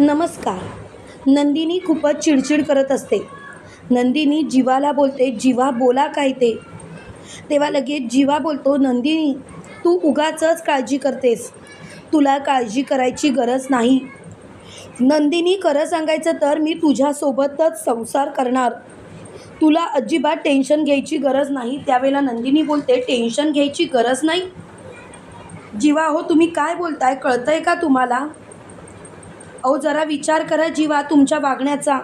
नमस्कार. नंदिनी खूपच चिडचिड करत असते. नंदिनी जीवाला बोलते जीवा बोला काय ते? तेव्हा लगेच जीवा बोलतो नंदिनी तू उगाचच काळजी करतेस. तुला काळजी करायची गरज नाही. नंदिनी खरं सांगायचं तर मी तुझ्यासोबतच संसार करणार. तुला अजिबात टेन्शन घ्यायची गरज नाही. त्यावेळेला नंदिनी बोलते टेन्शन घ्यायची गरज नाही? जीवा हो तुम्ही काय बोलताय? कळतंय का तुम्हाला? अहो जरा विचार करा जीवा तुमच्या वागण्याचा.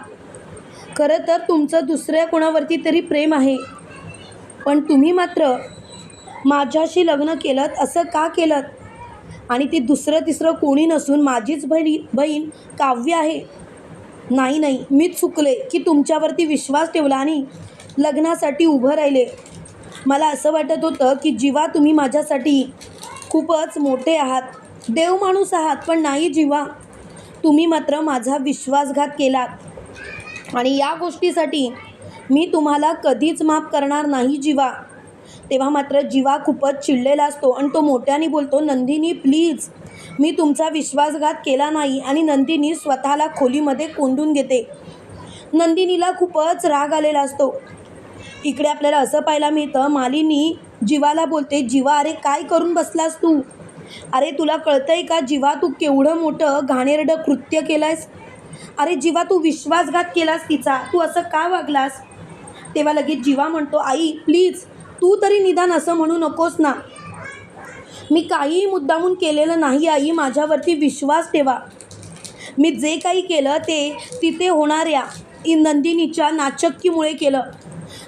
खरं तर तुमचं दुसऱ्या कोणावरती तरी प्रेम आहे. पण तुम्ही मात्र माझ्याशी लग्न केलं असं का केलं आणि ती दुसरं तिसरं कोणी नसून माझीच बहिणी बहीण काव्य आहे. नाही नाही मीच चुकले की तुमच्यावरती विश्वास ठेवला आणि लग्नासाठी उभं राहिले. मला असं वाटत होतं की जीवा तुम्ही माझ्यासाठी खूपच मोठे आहात. देव माणूस आहात पण नाही जीवा. तुम्ही मात्र माझा विश्वासघात केलात आणि या गोष्टीसाठी मी तुम्हाला कधीच माफ करणार नाही जीवा. तेव्हा मात्र जीवा खूपच चिडलेला असतो आणि तो मोठ्याने बोलतो नंदिनी प्लीज मी तुमचा विश्वासघात केला नाही आणि नंदिनी स्वतःला खोलीमध्ये कोंडून घेते. नंदिनीला खूपच राग आलेला असतो. इकडे आपल्याला असं पाहायला मिळतं मालिनी जीवाला बोलते जीवा अरे काय करून बसलास तू? अरे तुला कळतंय का जीवा तू केवढं मोठं घाणेरडं कृत्य केलंयस? अरे जीवा तू विश्वासघात केलास तिचा? तू असं का वागलास? तेव्हा लगेच जीवा म्हणतो आई प्लीज तू तरी निदान असं म्हणू नकोस ना. मी काहीही मुद्दामून केलेलं नाही आई माझ्यावरती विश्वास ठेवा. मी जे काही केलं ते तिथे होणाऱ्या नंदिनीच्या नाचक्कीमुळे केलं.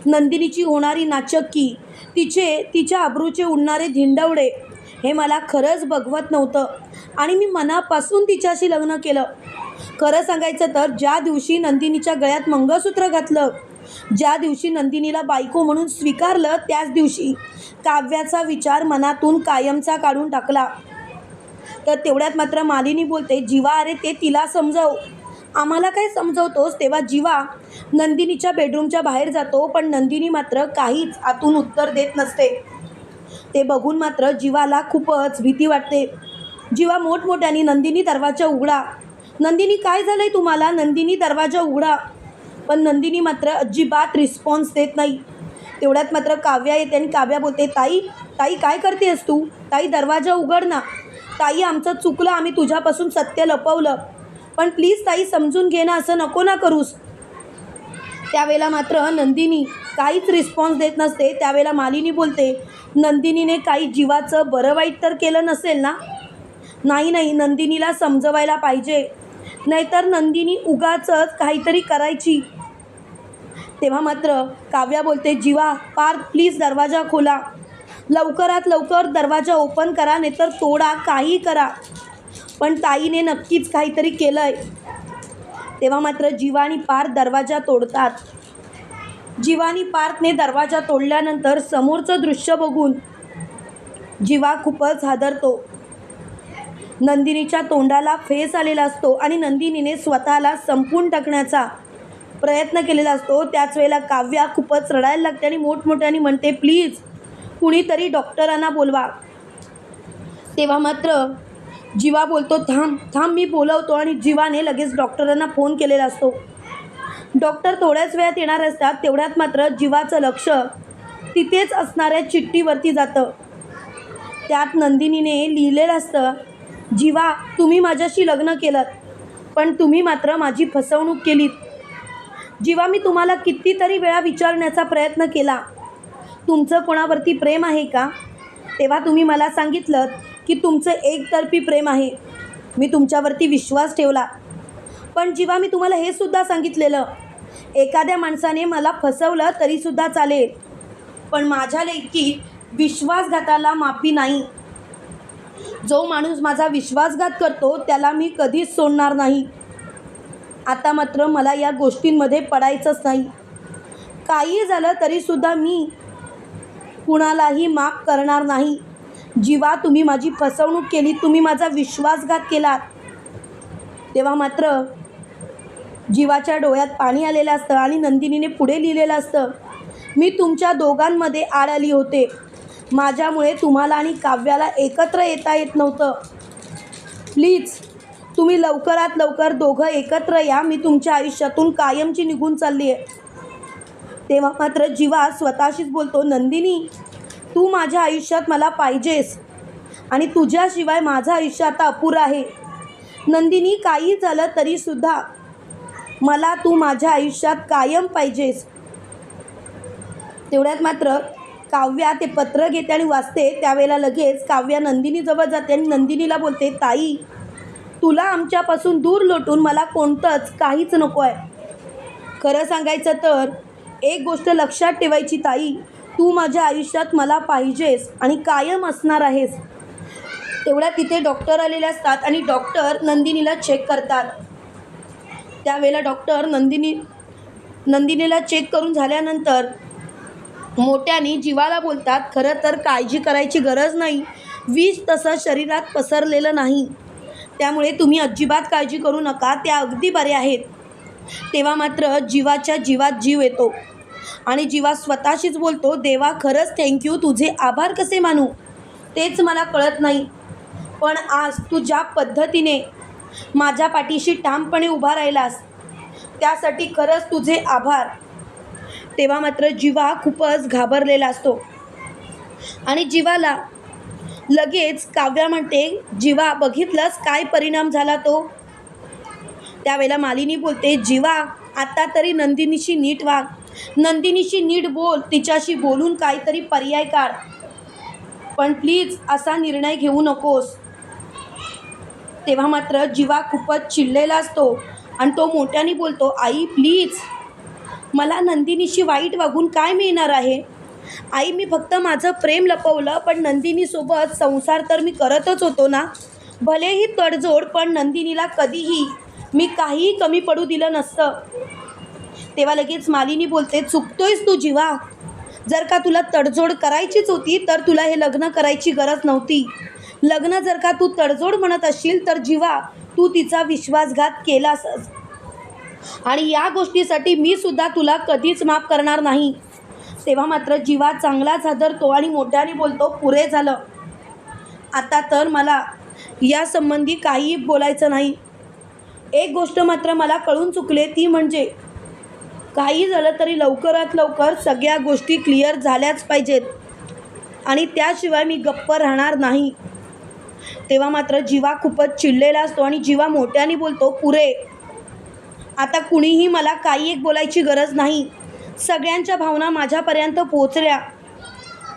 नंदिनीची होणारी नाचक्की तिचे तिच्या अब्रूचे उडणारे धिंडवडे हे मला खरंच बघवत नव्हतं. आणि मी मनापासून तिच्याशी लग्न केलं. खरं सांगायचं तर ज्या दिवशी नंदिनीच्या गळ्यात मंगळसूत्र घातलं ज्या दिवशी नंदिनीला बायको म्हणून स्वीकारलं त्याच दिवशी काव्याचा विचार मनातून कायमचा काढून टाकला. तर तेवढ्यात मात्र मालिनी बोलते जीवा अरे ते तिला समजव. आम्हाला काय समजवतोस? तेव्हा जीवा नंदिनीच्या बेडरूमच्या बाहेर जातो पण नंदिनी मात्र काहीच आतून उत्तर देत नसते. ते बघून मात्र जीवाला खूपच भीती वाटते. जीवा मोठमोठ्याने नंदिनी दरवाजा उघडा. नंदिनी काय झालंय तुम्हाला? नंदिनी दरवाजा उघडा. पण नंदिनी मात्र अजिबात रिस्पॉन्स देत नाही. तेवढ्यात मात्र काव्या येते आणि काव्या बोलते ताई ताई काय करतेस तू? ताई दरवाजा उघड ना. ताई आमचं चुकलं आम्ही तुझ्यापासून सत्य लपवलं. पण प्लीज ताई समजून घे ना असं नको ना करूस. त्यावेळेला मात्र नंदिनी काहीच रिस्पॉन्स देत नसते. त्यावेळेला मालिनी बोलते नंदिनीने काही जीवाचं बरं वाईट तर केलं नसेल ना? नाही नाही नंदिनीला समजवायला पाहिजे. नाहीतर नंदिनी उगाच काहीतरी करायची. तेव्हा मात्र काव्या बोलते जीवा पार प्लीज दरवाजा खोला. लवकरात लवकर दरवाजा ओपन करा नाहीतर तोडा काही करा. पण ताईने नक्कीच काहीतरी केलं आहे तेव्हा मात्र जीवानी पार दरवाजा तोडतात. जीवानी पार्थने दरवाजा तोडल्यानंतर समोरचं दृश्य बघून जीवा खूपच हादरतो. नंदिनीच्या तोंडाला फेस आलेला असतो आणि नंदिनीने स्वतःला संपून टाकण्याचा प्रयत्न केलेला असतो. त्याच वेळेला काव्या खूपच रडायला लागते आणि मोठमोठ्याने म्हणते प्लीज कुणीतरी डॉक्टरांना बोलवा. तेव्हा मात्र जीवा बोलतो थांब थांब मी बोलवतो. आणि जीवाने लगेच डॉक्टरांना फोन केलेला असतो. डॉक्टर थोड्याच वेळात येणार असतात तेवढ्यात मात्र जीवाचं लक्ष तिथेच असणाऱ्या चिठ्ठीवरती जातं. त्यात नंदिनीने लिहिलेलं असतं जीवा तुम्ही माझ्याशी लग्न केलं पण तुम्ही मात्र माझी फसवणूक केलीत. जीवा मी तुम्हाला कितीतरी वेळा विचारण्याचा प्रयत्न केला. तुमचं कोणावरती प्रेम आहे का? तेव्हा तुम्ही मला सांगितलं की तुमचं एकतर्फी प्रेम आहे. मी तुमच्यावरती विश्वास ठेवला. पण जेव्हा मी तुम्हाला हे सुद्धा सांगितलेलं एखाद्या माणसाने मला फसवलं तरीसुद्धा चालेल. पण माझ्या लेखी विश्वासघाताला माफी नाही. जो माणूस माझा विश्वासघात करतो त्याला मी कधीच सोडणार नाही. आता मात्र मला या गोष्टींमध्ये पडायचंच नाही. काही झालं तरीसुद्धा मी कुणालाही माफ करणार नाही. जीवा तुम्ही माझी फसवणूक केली तुम्ही माझा विश्वासघात केलात. तेव्हा मात्र जीवाच्या डोळ्यात पाणी आलेलं असतं आणि नंदिनीने पुढे लिहिलेलं असतं मी तुमच्या दोघांमध्ये आड आली होते. माझ्यामुळे तुम्हाला आणि काव्याला एकत्र येता येत नव्हतं. प्लीज तुम्ही लवकरात लवकर दोघं एकत्र या. मी तुमच्या आयुष्यातून कायमची निघून चालली आहे. तेव्हा मात्र जीवा स्वतःशीच बोलतो नंदिनी तू माझ्या आयुष्यात मला पाहिजेस आणि तुझ्याशिवाय माझं आयुष्य आता अपुरं आहे. नंदिनी काही झालं तरीसुद्धा मला तू माझ्या आयुष्यात कायम पाहिजेस. तेवढ्यात मात्र काव्या ते पत्र घेते आणि वाचते. त्यावेळेला लगेच काव्या नंदिनीजवळ जाते आणि नंदिनीला बोलते ताई तुला आमच्यापासून दूर लोटून मला कोणतंच काहीच नको आहे खरं सांगायचं तर एक गोष्ट लक्षात ठेवायची ताई तू माझ्या आयुष्यात मला पाहिजेस आणि कायम असणार आहेस. तेवढ्या तिथे डॉक्टर आलेले असतात आणि डॉक्टर नंदिनीला चेक करतात. त्यावेळेला डॉक्टर नंदिनी नंदिनीला चेक करून झाल्यानंतर मोठ्याने जीवाला बोलतात खरं तर काळजी करायची गरज नाही. विष तसं शरीरात पसरलेलं नाही. त्यामुळे तुम्ही अजिबात काळजी करू नका. त्या अगदी बऱ्या आहेत. तेव्हा मात्र जीवाच्या जीवात जीव येतो. आणि जीवा स्वतःशीच बोलतो देवा खरंच थँक्यू तुझे आभार कसे मानू? तेच मला कळत नाही. पण आज तू ज्या पद्धतीने माझ्या पाठीशी ठामपणे उभा राहिलास. त्यासाठी खरंच तुझे आभार. तेव्हा मात्र जीवा खूपच घाबरलेला असतो. आणि जीवाला लगेच काव्या म्हणते जीवा बघितलंस काय परिणाम झाला तो? त्यावेळेला मालिनी बोलते जीवा आता तरी नंदिनीशी नीट वाग. नंदिनीशी नीट बोल तिच्याशी बोलून काहीतरी पर्याय काढ. पण प्लीज असा निर्णय घेऊ नकोस. तेव्हा मात्र जीवा खूपच चिडलेला असतो आणि तो मोठ्याने बोलतो आई प्लीज मला नंदिनीशी वाईट वागून काय मिळणार आहे? आई मी फक्त माझं प्रेम लपवलं पण नंदिनीसोबत संसार तर मी करतच होतो ना? भलेही तडजोड पण नंदिनीला कधीही मी काहीही कमी पडू दिलं नसतं. तेव्हा लगेच मालिनी बोलते चुकतोयस तू जीवा. जर का तुला तडजोड करायचीच होती तर तुला हे लग्न करायची गरज नव्हती. लग्न जर का तू तडजोड म्हणत असशील तर जीवा तू तिचा विश्वासघात केलास. आणि या गोष्टीसाठी मी सुद्धा तुला कधीच माफ करणार नाही. तेव्हा मात्र जीवा चांगलाच हादरतो आणि मोठ्याने बोलतो पुरे झालं. आता तर मला या संबंधी काहीही बोलायचं नाही. एक गोष्ट मात्र मला कळून चुकले ती म्हणजे काही झालं तरी लवकरात लवकर सगळ्या गोष्टी क्लिअर झाल्याच पाहिजेत. आणि त्याशिवाय मी गप्प राहणार नाही. तेव्हा मात्र जीवा खूपच चिडलेला असतो आणि जीवा मोठ्याने बोलतो पुरे आता कुणीही मला काही एक बोलायची गरज नाही. सगळ्यांच्या भावना माझ्यापर्यंत पोचल्या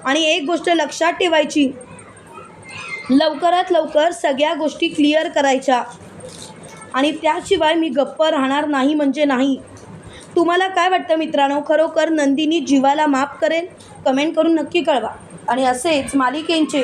आणि एक गोष्ट लक्षात ठेवायची लवकरात लवकर सगळ्या गोष्टी क्लिअर करायच्या. आणि त्याशिवाय मी गप्प राहणार नाही म्हणजे नाही. तुम्हाला काय वाटतं मित्रांनो? खरोखर नंदिनी जीवाला माफ करेल? कमेंट करून नक्की कळवा. आणि असेच मालिकेंचे